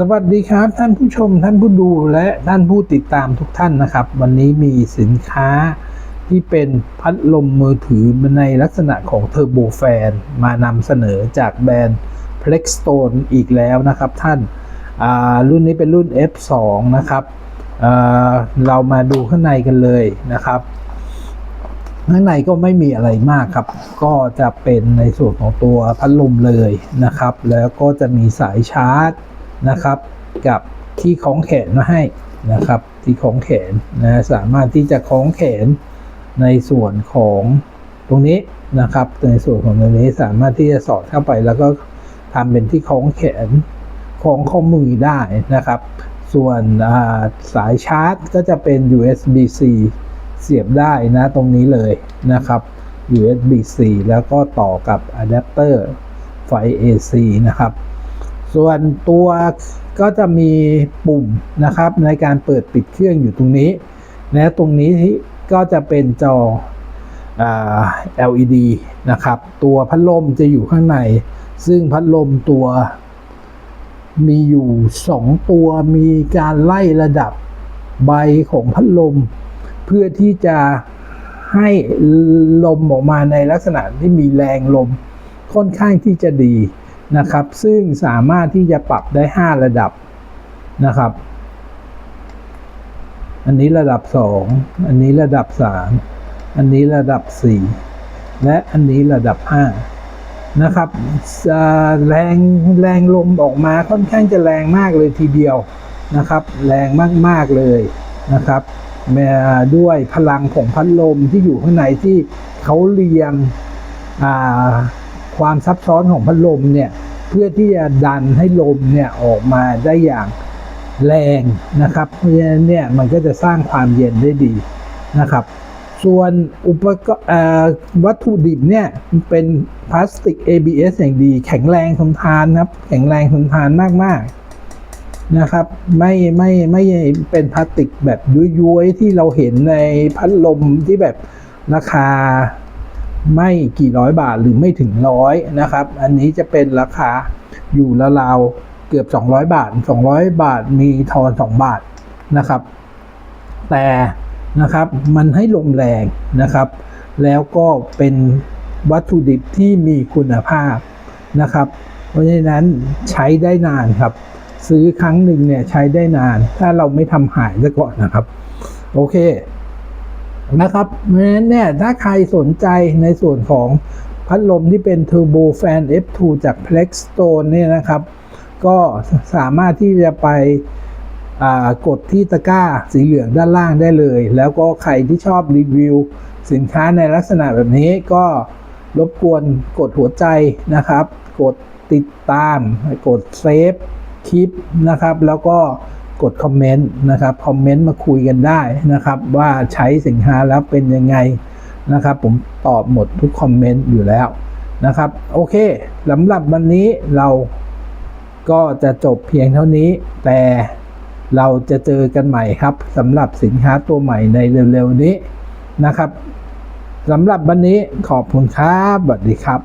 สวัสดีครับท่านผู้ชมท่านผู้ดูและท่านผู้ติดตามทุกท่านนะครับ วันนี้มีสินค้าที่เป็นพัดลมมือถือในลักษณะของเทอร์โบแฟนมานำเสนอจากแบรนด์ Plexstone อีกแล้วนะครับท่านารุ่นนี้เป็นรุ่น F2 นะครับอ่าเรามาดูข้างในกันเลยนะครับ ข้างในก็ไม่มีอะไรมากครับ ก็จะเป็นในส่วนของตัวพัดลมเลยนะครับ แล้วก็จะมีสายชาร์จ นะครับ กับที่คล้องแขนมาให้นะครับ ที่คล้องแขนนะสามารถที่จะคล้องแขนในส่วนของตรงนี้นะครับ ในส่วนของตรงนี้สามารถที่จะสอดเข้าไปแล้วก็ทำเป็นที่คล้องแขนคล้องข้อมือได้นะครับ ส่วนสายชาร์จก็จะเป็น USB-C เสียบได้นะตรงนี้เลยนะครับ USB-C แล้วก็ต่อกับอะแดปเตอร์ไฟ AC นะครับ ส่วนตัวก็จะมีปุ่มนะครับในการเปิดปิดเครื่องอยู่ตรงนี้ และตรงนี้ก็จะเป็นจอ LED นะครับ ตัวพัดลมจะอยู่ข้างใน ซึ่งพัดลมตัวมีอยู่ 2 ตัวมีการไล่ระดับใบของพัดลม เพื่อที่จะให้ลมออกมาในลักษณะที่มีแรงลมค่อนข้างที่จะดี นะครับ ซึ่งสามารถที่จะปรับได้ 5 ระดับนะครับ อันนี้ระดับ 2 อันนี้ระดับ 3 อันนี้ระดับ 4 และอันนี้ระดับ 5 นะครับแรงแรงลมออกมาค่อนข้างจะแรงมากเลยทีเดียวนะครับ แรงมาก ๆ เลยนะครับมาด้วยพลังของพัดลมที่อยู่ข้างในที่เขาเรียงอ่า ความซับซ้อนของพัดลมเนี่ยเพื่อที่จะดันให้ลมเนี่ยออกมาได้อย่างแรงนะครับเพราะฉะนั้นเนี่ยมันก็จะสร้างความเย็นได้ดีนะครับ ส่วนอุปกรณ์วัตถุดิบเนี่ยเป็นพลาสติก ABS อย่างดี แข็งแรงทนทานครับ แข็งแรงทนทานมากๆนะครับ ไม่ไม่ไม่เป็นพลาสติกแบบย้วยๆที่เราเห็นในพัดลมที่แบบราคา ไม่กี่ร้อยบาทหรือไม่ถึงร้อยนะครับ อันนี้จะเป็นราคาอยู่ราวๆเกือบ 200 บาท 200 บาทมีทอน 2 บาทนะครับ แต่นะครับมันให้ลมแรงนะครับ แล้วก็เป็นวัตถุดิบที่มีคุณภาพนะครับ เพราะฉะนั้นใช้ได้นานครับ ซื้อครั้งหนึ่งเนี่ยใช้ได้นาน ถ้าเราไม่ทำหายซะก่อนนะครับ โอเค นะครับเพราะฉะนั้นเนี่ยถ้าใครสนใจในส่วนของพัดลมที่เป็น Turbo Fan F2 จาก Plexstone เนี่ยนะครับ ก็สามารถที่จะไปกดที่ตะกร้าสีเหลืองด้านล่างได้เลย แล้วก็ใครที่ชอบรีวิว สินค้าในลักษณะแบบนี้ก็รบกวนกดหัวใจนะครับ กดติดตาม กดเซฟคลิปนะครับ แล้วก็ กดคอมเมนต์นะครับคอมเมนต์มาคุยกันได้นะครับ ว่าใช้สินค้าแล้วเป็นยังไงนะครับ ผมตอบหมดทุกคอมเมนต์อยู่แล้วนะครับ โอเคสำหรับวันนี้เราก็จะจบเพียงเท่านี้ แต่เราจะเจอกันใหม่ครับสำหรับสินค้าตัวใหม่ในเร็วๆนี้นะครับสำหรับวันนี้ขอบคุณครับสวัสดีครับ